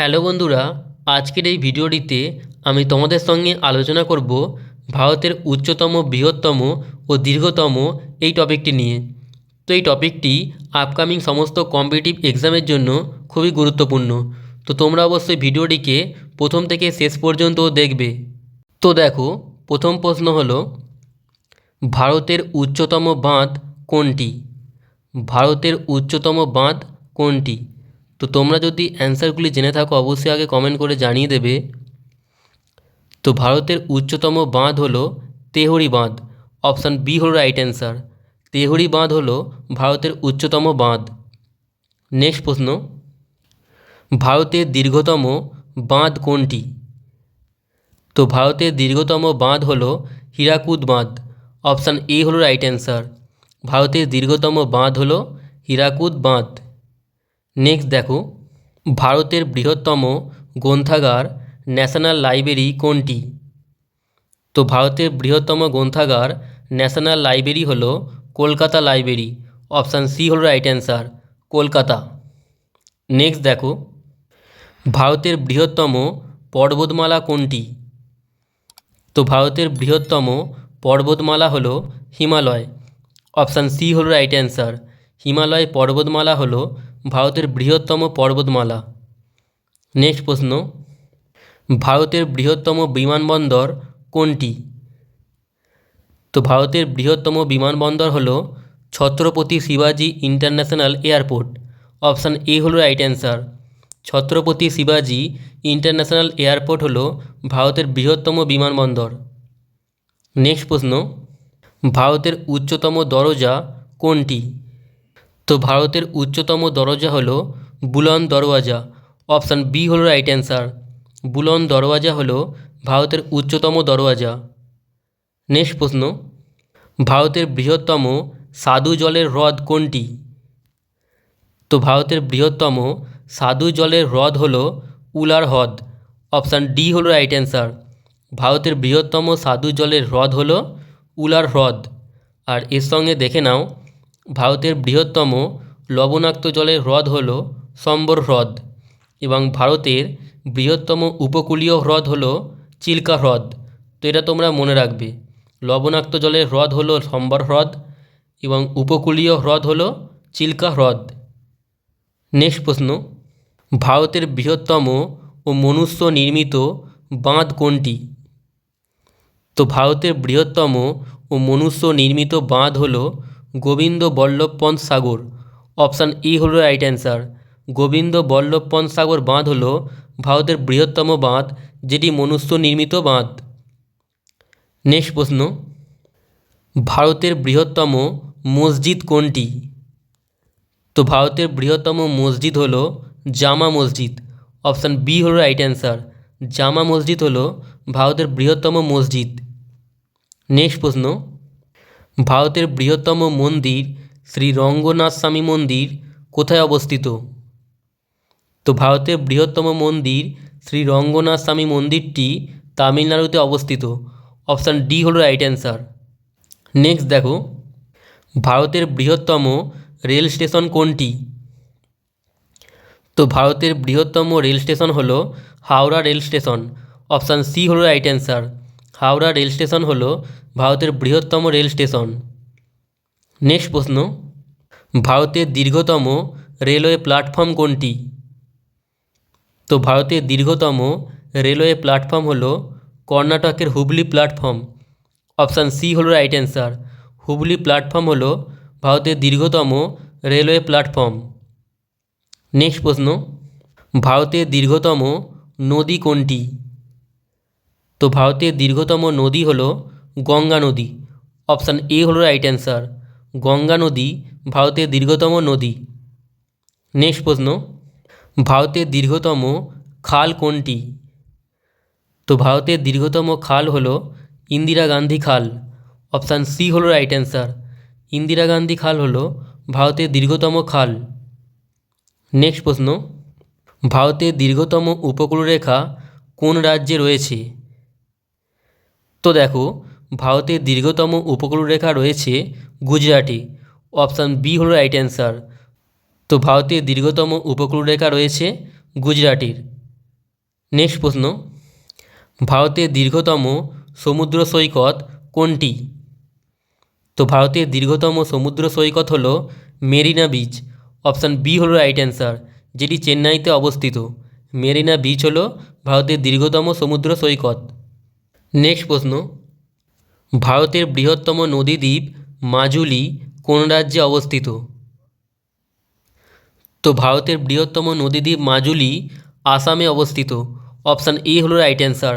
Hello বন্ধুরা, আজকের এই ভিডিওটিতে আমি তোমাদের সঙ্গে আলোচনা করব ভারতের উচ্চতম, বৃহত্তম ও দীর্ঘতম এই টপিকটি নিয়ে। তো এই টপিকটি আপকামিং সমস্ত কম্পিটিটিভ এক্সামের জন্য খুবই গুরুত্বপূর্ণ। তো তোমরা অবশ্যই ভিডিওটিকে প্রথম থেকে শেষ পর্যন্ত দেখবে। তো দেখো, প্রথম প্রশ্ন হলো, ভারতের উচ্চতম বাঁধ কোনটি? ভারতের উচ্চতম বাঁধ কোনটি? তো তোমরা যদি অ্যান্সারগুলি জেনে থাকো, অবশ্যই আগে কমেন্ট করে জানিয়ে দেবে। তো ভারতের উচ্চতম বাঁধ হলো তেহরি বাঁধ। অপশান বি হলো রাইট অ্যান্সার তেহরি বাঁধ হলো ভারতের উচ্চতম বাঁধ। নেক্সট প্রশ্ন। ভারতের দীর্ঘতম বাঁধ কোনটি? তো ভারতের দীর্ঘতম বাঁধ হলো হীরাকুদ বাঁধ। অপশান এ হলো রাইট অ্যান্সার ভারতের দীর্ঘতম বাঁধ হলো হীরাকুদ বাঁধ। নেক্সট দেখো, ভারতের বৃহত্তম গ্রন্থাগার ন্যাশনাল লাইব্রেরি কোনটি? তো ভারতের বৃহত্তম গ্রন্থাগার ন্যাশনাল লাইব্রেরি হলো কলকাতা লাইব্রেরি। অপশান সি হলো রাইট অ্যান্সার কলকাতা। নেক্সট দেখো, ভারতের বৃহত্তম পর্বতমালা কোনটি? তো ভারতের বৃহত্তম পর্বতমালা হলো হিমালয়। অপশান সি হলো রাইট অ্যান্সার হিমালয় পর্বতমালা হলো ভারতের বৃহত্তম পর্বতমালা। নেক্সট প্রশ্ন, ভারতের বৃহত্তম বিমানবন্দর কোনটি? তো ভারতের বৃহত্তম বিমানবন্দর হলো ছত্রপতি শিবাজি ইন্টারন্যাশনাল এয়ারপোর্ট। অপশান এ হলো রাইট অ্যান্সার। ছত্রপতি শিবাজি ইন্টারন্যাশনাল এয়ারপোর্ট হলো ভারতের বৃহত্তম বিমানবন্দর। নেক্সট প্রশ্ন, ভারতের উচ্চতম দরজা কোনটি? তো ভারতের উচ্চতম দরজা হলো বুলন দরওয়াজা। অপশান বি হলো রাইট অ্যান্সার। বুলন দরওয়াজা হলো ভারতের উচ্চতম দরওয়াজা। নেক্সট প্রশ্ন। ভারতের বৃহত্তম স্বাদু জলের হ্রদ কোনটি? তো ভারতের বৃহত্তম সাধু জলের হ্রদ হলো উলার হ্রদ। অপশান ডি হলো রাইট অ্যান্সার। ভারতের বৃহত্তম সাধু জলের হ্রদ হলো উলার হ্রদ। আর এর সঙ্গে দেখে নাও ভারতের বৃহত্তম লবণাক্ত জলের হ্রদ হল সম্বর হ্রদ এবং ভারতের বৃহত্তম উপকূলীয় হ্রদ হল চিল্কা হ্রদ। তো এটা তোমরা মনে রাখবে। লবণাক্ত জলের হ্রদ হল সম্বর হ্রদ এবং উপকূলীয় হ্রদ হল চিল্কা হ্রদ। নেক্সট প্রশ্ন। ভারতের বৃহত্তম ও মনুষ্য নির্মিত বাঁধ কোনটি? তো ভারতের বৃহত্তম ও মনুষ্য নির্মিত বাঁধ হল গোবিন্দ বল্লভ পন্থ সাগর। অপশান ই হলো রাইট অ্যান্সার গোবিন্দ বল্লভ পন্থ সাগর বাঁধ হল ভারতের বৃহত্তম বাঁধ, যেটি মনুষ্য নির্মিত বাঁধ। নেক্সট প্রশ্ন। ভারতের বৃহত্তম মসজিদ কোনটি? তো ভারতের বৃহত্তম মসজিদ হল জামা মসজিদ। অপশান বি হলো রাইট অ্যান্সার জামা মসজিদ হল ভারতের বৃহত্তম মসজিদ। নেক্সট প্রশ্ন। ভারতের বৃহত্তম মন্দির শ্রী রঙ্গনাথ স্বামী মন্দির কোথায় অবস্থিত? তো ভারতের বৃহত্তম মন্দির শ্রী রঙ্গনাথ স্বামী মন্দিরটি তামিলনাড়ুতে অবস্থিত। অপশান ডি হলো রাইট অ্যান্সার নেক্সট দেখো। ভারতের বৃহত্তম রেল স্টেশন কোনটি? তো ভারতের বৃহত্তম রেল স্টেশন হলো Howrah rail station. Option C হলো right answer Howrah rail station হলো ভারতের বৃহত্তম রেল স্টেশন। নেক্সট প্রশ্ন, ভারতের দীর্ঘতম রেলওয়ে প্ল্যাটফর্ম কোনটি? তো ভারতের দীর্ঘতম রেলওয়ে প্ল্যাটফর্ম হলো কর্ণাটকের হুবলি প্ল্যাটফর্ম। অপশান সি হলো রাইট অ্যান্সার। হুবলি প্ল্যাটফর্ম হলো ভারতের দীর্ঘতম রেলওয়ে প্ল্যাটফর্ম। নেক্সট প্রশ্ন, ভারতের দীর্ঘতম নদী কোনটি? তো ভারতের দীর্ঘতম নদী হলো গঙ্গা নদী। অপশান এ হলো রাইট অ্যান্সার গঙ্গা নদী ভারতের দীর্ঘতম নদী। নেক্সট প্রশ্ন। ভারতের দীর্ঘতম খাল কোনটি? তো ভারতের দীর্ঘতম খাল হলো ইন্দিরা গান্ধী খাল। অপশান সি হলো রাইট অ্যান্সার ইন্দিরা গান্ধী খাল হলো ভারতের দীর্ঘতম খাল। নেক্সট প্রশ্ন। ভারতের দীর্ঘতম উপকূলরেখা কোন রাজ্যে রয়েছে? তো দেখো, ভারতের দীর্ঘতম উপকূলরেখা রয়েছে গুজরাটে। অপশান বি হলো রাইট অ্যান্সার তো ভারতের দীর্ঘতম উপকূলরেখা রয়েছে গুজরাটের। নেক্সট প্রশ্ন, ভারতের দীর্ঘতম সমুদ্র সৈকত কোনটি? তো ভারতের দীর্ঘতম সমুদ্র সৈকত হল মেরিনা বিচ অপশান বি হলো রাইট অ্যান্সার যেটি চেন্নাইতে অবস্থিত। মেরিনা বিচ হল ভারতের দীর্ঘতম সমুদ্র সৈকত। নেক্সট প্রশ্ন। ভারতের বৃহত্তম নদীদ্বীপ মাজুলি কোন রাজ্যে অবস্থিত? তো ভারতের বৃহত্তম নদীদ্বীপ মাজুলি আসামে অবস্থিত। অপশান এ হলো রাইট অ্যান্সার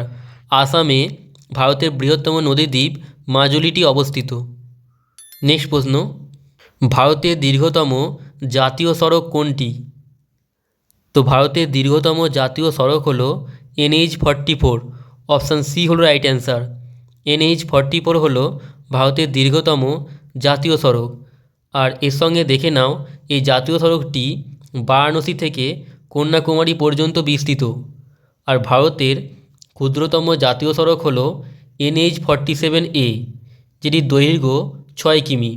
আসামে ভারতের বৃহত্তম নদীদ্বীপ মাজুলিটি অবস্থিত। নেক্সট প্রশ্ন। ভারতের দীর্ঘতম জাতীয় সড়ক কোনটি? তো ভারতের দীর্ঘতম জাতীয় সড়ক হলো NH forty four. Option C হলো right answer NH forty four হলো ভারতের দীর্ঘতম জাতীয় সড়ক। আর এর সঙ্গে দেখে নাও, এই জাতীয় সড়কটি বারাণসী থেকে কন্যাকুমারী পর্যন্ত বিস্তৃত। আর ভারতের ক্ষুদ্রতম জাতীয় সড়ক হল এনএইচ ফর্টি সেভেন এ যেটির দৈর্ঘ্য ছয় কিমি।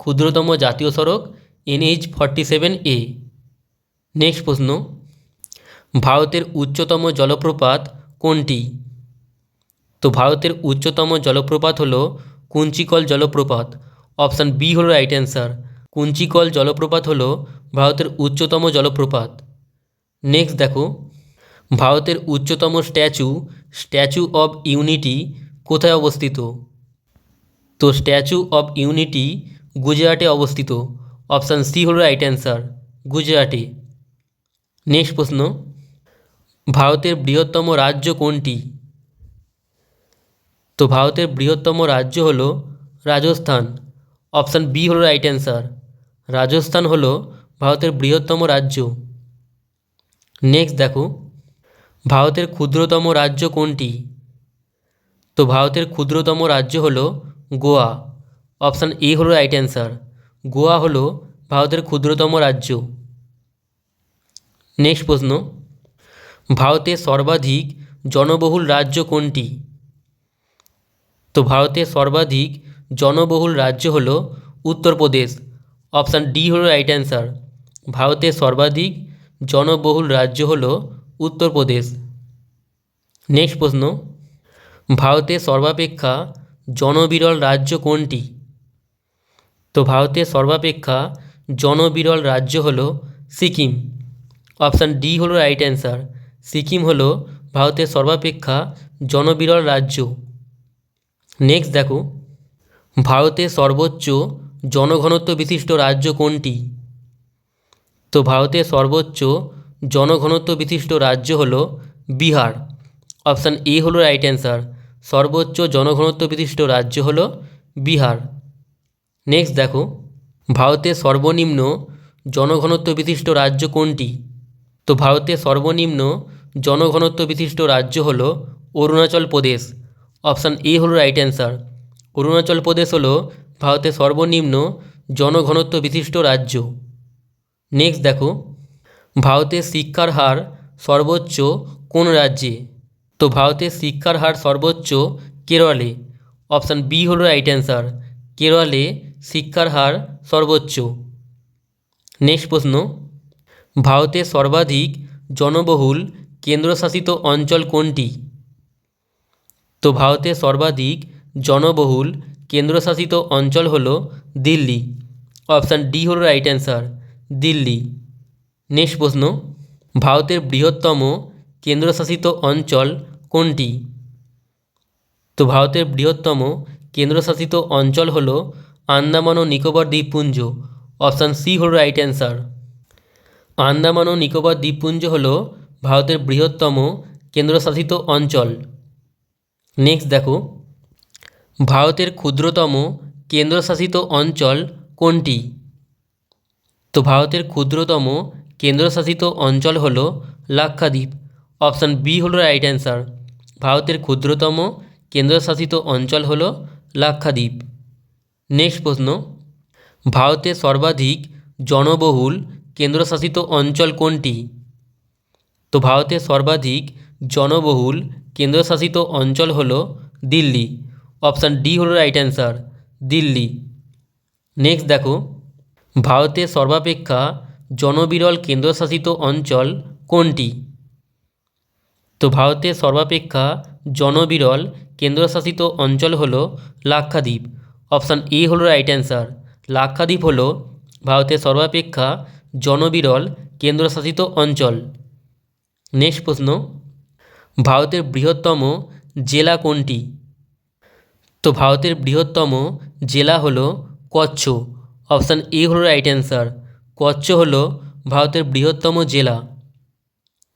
ক্ষুদ্রতম জাতীয় সড়ক NH forty seven A next প্রশ্ন, ভারতের উচ্চতম জলপ্রপাত কোনটি? তো ভারতের উচ্চতম জলপ্রপাত হলো কুঞ্চিকল জলপ্রপাত। অপশান বি হলো রাইট অ্যান্সার। কুঞ্চিকল জলপ্রপাত হলো ভারতের উচ্চতম জলপ্রপাত। নেক্সট দেখো। ভারতের উচ্চতম স্ট্যাচু স্ট্যাচু অব ইউনিটি কোথায় অবস্থিত? তো স্ট্যাচু অব ইউনিটি গুজরাটে অবস্থিত। অপশান সি হলো রাইট অ্যান্সার, গুজরাটে। নেক্সট প্রশ্ন। ভারতের বৃহত্তম রাজ্য কোনটি? তো ভারতের বৃহত্তম রাজ্য হল রাজস্থান। অপশান বি হল রাইট অ্যান্সার রাজস্থান হল ভারতের বৃহত্তম রাজ্য। নেক্সট দেখো, ভারতের ক্ষুদ্রতম রাজ্য কোনটি? তো ভারতের ক্ষুদ্রতম রাজ্য হল গোয়া। অপশান এ হলো রাইট অ্যান্সার গোয়া হলো ভারতের ক্ষুদ্রতম রাজ্য। নেক্সট প্রশ্ন, ভারতের সর্বাধিক জনবহুল রাজ্য কোনটি? তো ভারতের সর্বাধিক জনবহুল রাজ্য হলো উত্তরপ্রদেশ অপশান ডি হলো রাইট অ্যান্সার ভারতের সর্বাধিক জনবহুল রাজ্য হলো উত্তরপ্রদেশ নেক্সট প্রশ্ন। ভারতের সর্বাপেক্ষা জনবিরল রাজ্য কোনটি? তো ভারতের সর্বাপেক্ষা জনবিরল রাজ্য হলো সিকিম। অপশান ডি হলো রাইট অ্যান্সার সিকিম হলো ভারতের সর্বাপেক্ষা জনবিরল রাজ্য। নেক্সট দেখো ভারতের সর্বোচ্চ জনঘনত্ব বিশিষ্ট রাজ্য কোনটি? তো ভারতের সর্বোচ্চ জনঘনত্ব বিশিষ্ট রাজ্য হল বিহার। অপশান এ হলো রাইট অ্যান্সার সর্বোচ্চ জনঘনত্ব বিশিষ্ট রাজ্য হল বিহার। নেক্সট দেখো ভারতের সর্বনিম্ন জনঘনত্ব বিশিষ্ট রাজ্য কোনটি? তো ভারতের সর্বনিম্ন জনঘনত্ব বিশিষ্ট রাজ্য হল অরুণাচল প্রদেশ। অপশান এ হলো রাইট অ্যান্সার অরুণাচল প্রদেশ হলো ভারতের সর্বনিম্ন জনঘনত্ব বিশিষ্ট রাজ্য। নেক্সট দেখো, ভারতের শিক্ষার হার সর্বোচ্চ কোন রাজ্যে? তো ভারতের শিক্ষার হার সর্বোচ্চ কেরলে। অপশান বি হলো রাইট অ্যান্সার কেরলে শিক্ষার হার সর্বোচ্চ। নেক্সট প্রশ্ন, ভারতের সর্বাধিক জনবহুল কেন্দ্রশাসিত অঞ্চল কোনটি? তো ভারতের সর্বাধিক জনবহুল কেন্দ্রশাসিত অঞ্চল হলো দিল্লি। অপশান ডি হলো রাইট অ্যান্সার দিল্লি। নেক্সট প্রশ্ন, ভারতের বৃহত্তম কেন্দ্রশাসিত অঞ্চল কোনটি? তো ভারতের বৃহত্তম কেন্দ্রশাসিত অঞ্চল হলো আন্দামান ও নিকোবর দ্বীপপুঞ্জ। অপশান সি হলো রাইট অ্যান্সার আন্দামান ও নিকোবর দ্বীপপুঞ্জ হলো ভারতের বৃহত্তম কেন্দ্রশাসিত অঞ্চল। নেক্সট দেখো, ভারতের ক্ষুদ্রতম কেন্দ্রশাসিত অঞ্চল কোনটি? তো ভারতের ক্ষুদ্রতম কেন্দ্রশাসিত অঞ্চল হলো লাক্ষাদ্বীপ। অপশান বি হলো রাইট অ্যান্সার ভারতের ক্ষুদ্রতম কেন্দ্রশাসিত অঞ্চল হলো লাক্ষাদ্বীপ। নেক্সট প্রশ্ন, ভারতের সর্বাধিক জনবহুল কেন্দ্রশাসিত অঞ্চল কোনটি? তো ভারতের সর্বাধিক জনবহুল কেন্দ্রশাসিত অঞ্চল হল দিল্লি। অপশান ডি হলো রাইট অ্যান্সার দিল্লি। নেক্সট দেখো, ভারতের সর্বাপেক্ষা জনবিরল কেন্দ্রশাসিত অঞ্চল কোনটি? তো ভারতের সর্বাপেক্ষা জনবিরল কেন্দ্রশাসিত অঞ্চল হল লাক্ষাদ্বীপ। অপশান এ হলো রাইট অ্যান্সার লাক্ষাদ্বীপ হল ভারতের সর্বাপেক্ষা জনবিরল কেন্দ্রশাসিত অঞ্চল। নেক্সট প্রশ্ন ভারতের বৃহত্তম জেলা কোনটি? তো ভারতের বৃহত্তম জেলা হলো কচ্ছ। অপশান এ হলো রাইট অ্যান্সার কচ্ছ হলো ভারতের বৃহত্তম জেলা।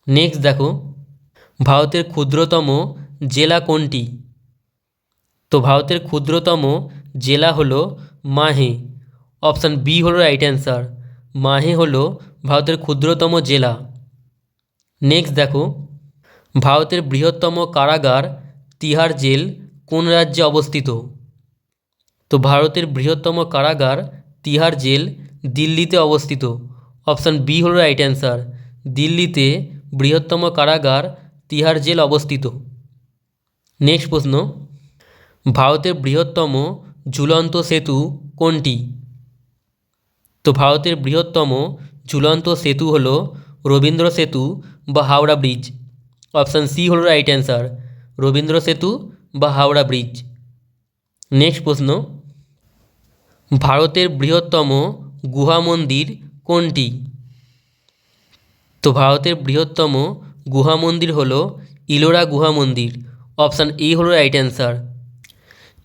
নেক্সট দেখো, ভারতের ক্ষুদ্রতম জেলা কোনটি? তো ভারতের ক্ষুদ্রতম জেলা হলো মাহে। অপশান বি হলো রাইট অ্যান্সার মাহে হলো ভারতের ক্ষুদ্রতম জেলা। নেক্সট দেখো ভারতের বৃহত্তম কারাগার, তিহার জেল কোন রাজ্যে অবস্থিত? তো ভারতের বৃহত্তম কারাগার, তিহার জেল দিল্লিতে অবস্থিত। অপশান বি হল রাইট অ্যান্সার দিল্লিতে বৃহত্তম কারাগার, তিহার জেল অবস্থিত। নেক্সট প্রশ্ন, ভারতের বৃহত্তম ঝুলন্ত সেতু কোনটি? তো ভারতের বৃহত্তম ঝুলন্ত সেতু হলো রবীন্দ্র সেতু বা হাওড়া ব্রিজ। অপশান সি হলো রাইট অ্যান্সার রবীন্দ্র সেতু বা হাওড়া ব্রিজ নেক্সট প্রশ্ন, ভারতের বৃহত্তম গুহা মন্দির কোনটি? তো ভারতের বৃহত্তম গুহা মন্দির হলো ইলোরা গুহা মন্দির। অপশান এ হলো রাইট অ্যান্সার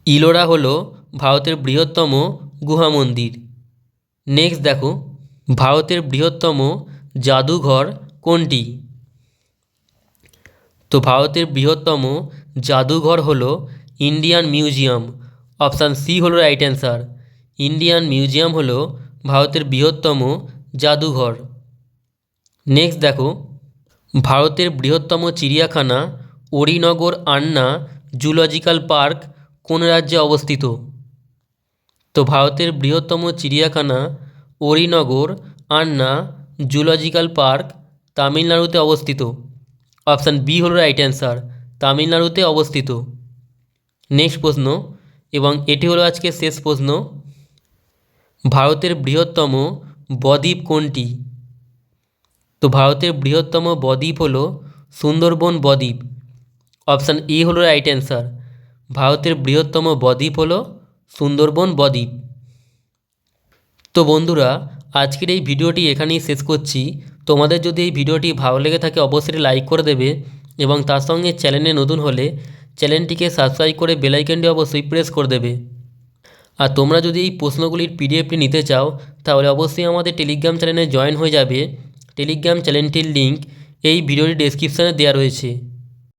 ইলোরা হলো ভারতের বৃহত্তম গুহা মন্দির। নেক্সট দেখো, ভারতের বৃহত্তম জাদুঘর কোনটি? তো ভারতের বৃহত্তম জাদুঘর হলো ইন্ডিয়ান মিউজিয়াম। অপশান সি হলো রাইট অ্যান্সার ইন্ডিয়ান মিউজিয়াম হলো ভারতের বৃহত্তম জাদুঘর। নেক্সট দেখো। ভারতের বৃহত্তম চিড়িয়াখানা অরিনগর আন্না জুলজিক্যাল পার্ক কোন রাজ্যে অবস্থিত? তো ভারতের বৃহত্তম চিড়িয়াখানা অরিনগর আন্না জুলজিক্যাল পার্ক তামিলনাড়ুতে অবস্থিত। অপশান বি হলো রাইট অ্যান্সার, তামিলনাড়ুতে অবস্থিত। নেক্সট প্রশ্ন, এবং এটি হলো আজকে শেষ প্রশ্ন, ভারতের বৃহত্তম বদ্বীপ কোনটি? তো ভারতের বৃহত্তম বদ্বীপ হলো সুন্দরবন বদ্বীপ। অপশান এ হলো রাইট অ্যান্সার, ভারতের বৃহত্তম বদ্বীপ হলো সুন্দরবন বদ্বীপ। তো বন্ধুরা, আজকের এই ভিডিওটি এখানেই শেষ করছি। তোমাদের যদি এই ভিডিওটি ভালো লেগে থাকে অবশ্যই লাইক করে দেবে এবং তার সঙ্গে চ্যানেলে নতুন হলে চ্যানেলটিকে সাবস্ক্রাইব করে বেলাইকনটি অবশ্যই প্রেস করে দেবে। আর তোমরা যদি এই প্রশ্নগুলির পিডিএফটি নিতে চাও, তাহলে অবশ্যই আমাদের টেলিগ্রাম চ্যানেলে জয়েন হয়ে যাবে। টেলিগ্রাম চ্যানেলটির লিঙ্ক এই ভিডিওটি ডেসক্রিপশানে দেওয়া রয়েছে।